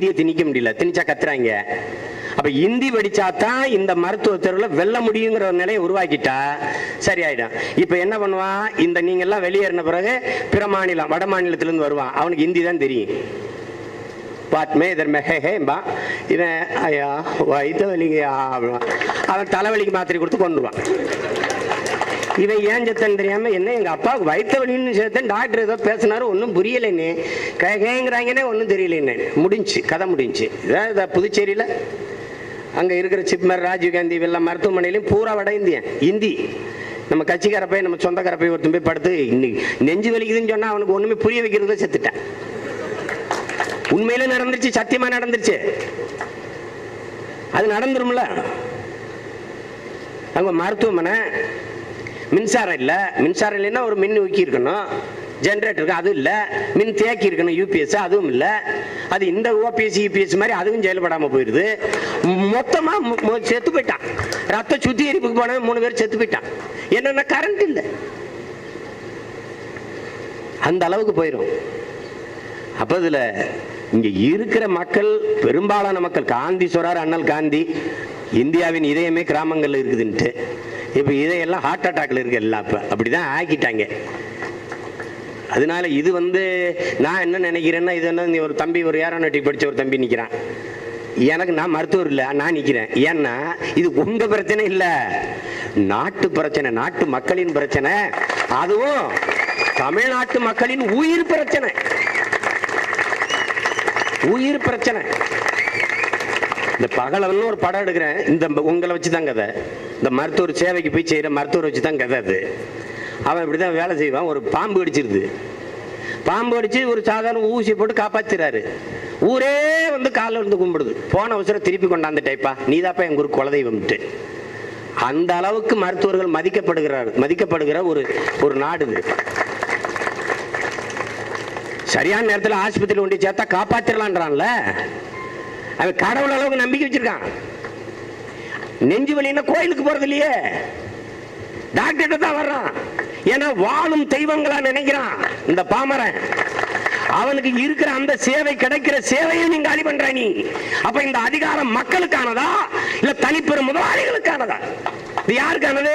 இந்திய திணிக்க முடியல. திணிச்சா கத்துறாங்க. அப்ப இந்தி படிச்சா தான் இந்த மருத்துவ தெருவில் வெல்ல முடியுங்கிற ஒரு நிலையை உருவாக்கிட்டா சரியாயிடும். இப்ப என்ன பண்ணுவான்? இந்த நீங்க எல்லாம் வெளியேறின பிறகு பிற மாநிலம் வட மாநிலத்திலிருந்து வருவான். அவனுக்கு இந்தி தான் தெரியும். பாத்மே இதர் மெஹேம்பா இவன் ஐயா வயிற்று வலிங்கயா அவன் தலைவலிக்கு மாத்திரை கொடுத்து கொண்டுருவான் இவன் ஏன் செத்தன் தெரியாம என்ன எங்க அப்பாவுக்கு வயிற்று வலின்னு சேர்த்தேன் டாக்டர் ஏதோ பேசினாரு ஒன்றும் புரியலைன்னு. கேங்கிறாங்கன்னே ஒன்றும் தெரியலன்னு. முடிஞ்சு கதை முடிஞ்சு. இதான் இதை புதுச்சேரியில்? அங்கே இருக்கிற சிப்மர் ராஜீவ்காந்தி வெள்ள மருத்துவமனையிலையும் பூரா வட இந்தியன் இந்தி. நம்ம கட்சிக்கார போய் நம்ம சொந்தக்கார போய் ஒருத்தன் போய் படுத்து இன்னைக்கு நெஞ்சு வலிக்குதுன்னு சொன்னா அவனுக்கு ஒண்ணுமே புரிய வைக்கிறத செத்துட்டேன். உண்மையில நடந்துருச்சு சத்தியமா நடந்துருச்சு. அது நடந்துரும்ல? அங்க மருத்துவமனை மின்சாரம் இல்லை. மின்சாரம் இல்லைன்னா ஒரு மின் ஊக்கி இருக்கணும். ஜென்ரேட்டர் இருக்கு அதுவும் இல்லை. மின் தேக்கி இருக்கணும் யூபிஎஸ் அதுவும் இல்லை. அது இந்த ஓபிஎஸ் யூபிஎஸ் மாதிரி அதுவும் செயல்படாமல் போயிடுது மொத்தமாக செத்து போயிட்டான். ரத்த சுத்திகரிப்புக்கு போன மூணு பேர் செத்து போயிட்டான். என்னென்ன கரண்ட் இல்லை. அந்த அளவுக்கு போயிடும் அப்போ இதில் இங்கே இருக்கிற மக்கள் பெரும்பாலான மக்கள் காந்தி சொல்கிறார் அண்ணல் காந்தி இந்தியாவின் இதயமே கிராமங்களில் இருக்குதுன்ட்டு. இப்போ இதையெல்லாம் ஹார்ட் அட்டாக்ல இருக்கு எல்லாம் இப்போ. அப்படிதான் ஆக்கிட்டாங்க. அதனால இது வந்து நான் என்ன நினைக்கிறேன்னா இது என்ன நீ ஒரு தம்பி ஒரு ஏரோநாட்டிக் படித்த ஒரு தம்பி நிற்கிறான் எனக்கு நான் மருத்துவர் இல்லை நான் நிற்கிறேன் ஏன்னா இது உங்க பிரச்சனை இல்லை. நாட்டு பிரச்சனை நாட்டு மக்களின் பிரச்சனை. அதுவும் தமிழ்நாட்டு மக்களின் உயிர் பிரச்சனை. உயிர் பிரச்சனை. இந்த பகலன்னு ஒரு படம் எடுக்கிறேன். இந்த உங்களை வச்சு தான் கதை இந்த மருத்துவர் சேவைக்கு போய் செய்கிற மருத்துவர் வச்சு தான் கதை அது. அவன் இப்படி தான் வேலை செய்வான். ஒரு பாம்பு அடிச்சிருது. பாம்பு அடித்து ஒரு சாதாரண ஊசி போட்டு காப்பாற்றுறாரு ஊரே வந்து காலில் இருந்து கும்பிடுது. போன அவசரம் திருப்பி கொண்டாந்து டைப்பா. நீதாப்பா எங்கள் ஊர் குலதெய்வம்ட்டு. அந்த அளவுக்கு மருத்துவர்கள் மதிக்கப்படுகிறார் மதிக்கப்படுகிற ஒரு ஒரு நாடு இது. சரியான நேரத்தில் ஆஸ்பத்திரியில் கொண்டு சேர்த்தா காப்பாத்திரலான்றான்ல. அவன் கடவுள் அளவுக்கு நம்பிக்கை வச்சிருக்கான். நெஞ்சு வலின்னா கோயிலுக்கு போறது இல்லையே? டாக்டர் தான் வர்றான். ஏன்னா வாழும் தெய்வங்களா நினைக்கிறான் இந்த பாமரன். அவனுக்கு இருக்கிற அந்த சேவை கிடைக்கிற சேவையை நீங்க காலி பண்ற நீ. அப்ப இந்த அதிகாரம் மக்களுக்கானதா? இல்ல தனிப்பெரும் முதலாளிகளுக்கானதா? இது யாருக்கானது?